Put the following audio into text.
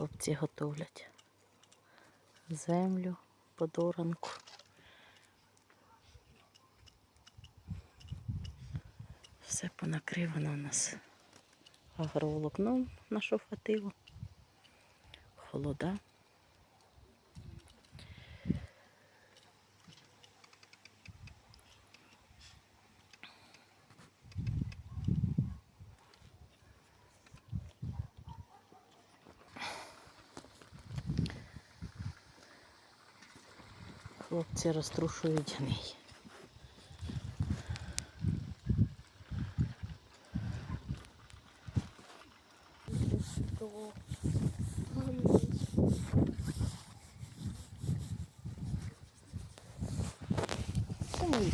хлопці готовлять землю, подоранку. Все понакривано у нас агроволокном нашу фативу. Холода. хлопці розтрушують гній. Це мої